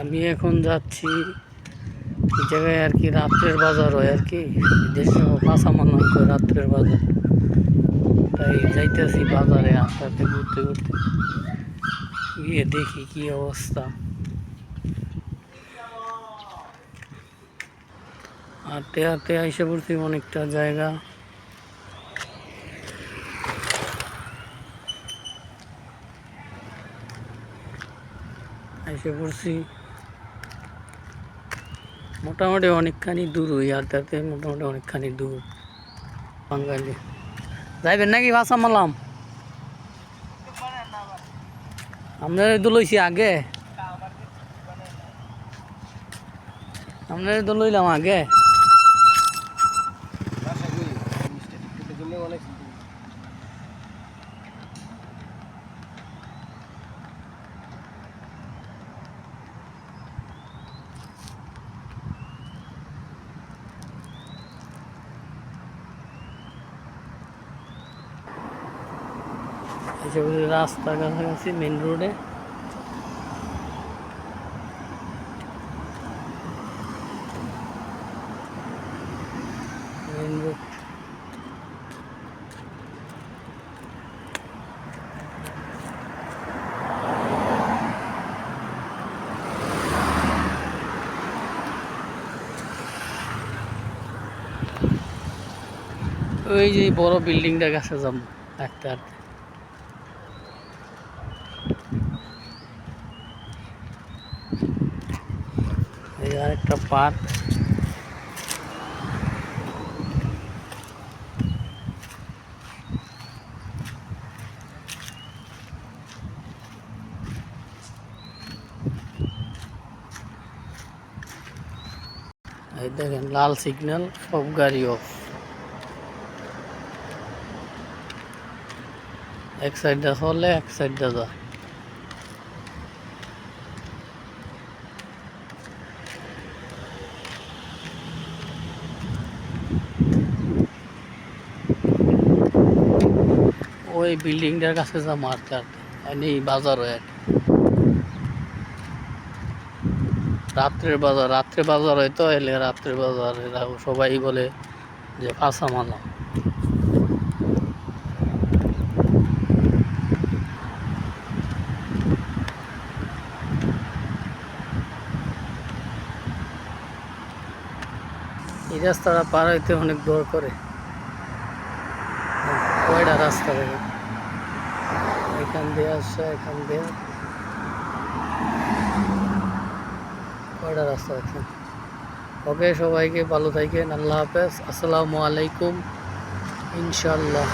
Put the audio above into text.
আমি এখন যাচ্ছি জায়গায় আর কি রাত্রের বাজার হয় আর কি। দেশে কাঁচা করে রাত্রের বাজার। তাই যাইতেছি বাজারে আস্তে আস্তে ঘুরতে ঘুরতে। গিয়ে দেখি কি অবস্থা। হাঁটতে হাঁটতে আইসে পড়ছি অনেকটা জায়গা। আইসে পড়ছি মোটামুটি অনেকখানি দূর ওই হাঁটতে মোটামুটি অনেকখানি দূর। বাঙালি। যাইবেন নাকি ভাষা মালাম আপনার তো লইছি আগে। আপনার তো লইলাম আগে। বলছি রাস্তার কাছাকাছি মেন রোডে মেন রোড ওই যে বড় বিল্ডিংটার কাছে যাব হাঁটতে হাঁটতে এই আরেকটা পার্ক এই দেখেন লাল সিগন্যাল সব গাড়ি অফ এক সাইডে চলে এক সাইডে যায় ওই বিল্ডিংটার কাছে যা হাঁটতে এই বাজার হয় আর রাত্রের বাজার রাত্রে বাজার হয় তো, এলে রাত্রের বাজার, এরা সবাই বলে যে কাঁচা মালা। এই রাস্তাটা পার হইতে অনেক দর করে। কয়টা রাস্তা দেখে? এখান দিয়ে আসছে, এখান দিয়ে। কয়টা রাস্তা আছে? ওকে সবাইকে ভালো থাকেন, আল্লাহ হাফেজ। আসসালামু আলাইকুম ইনশাল্লাহ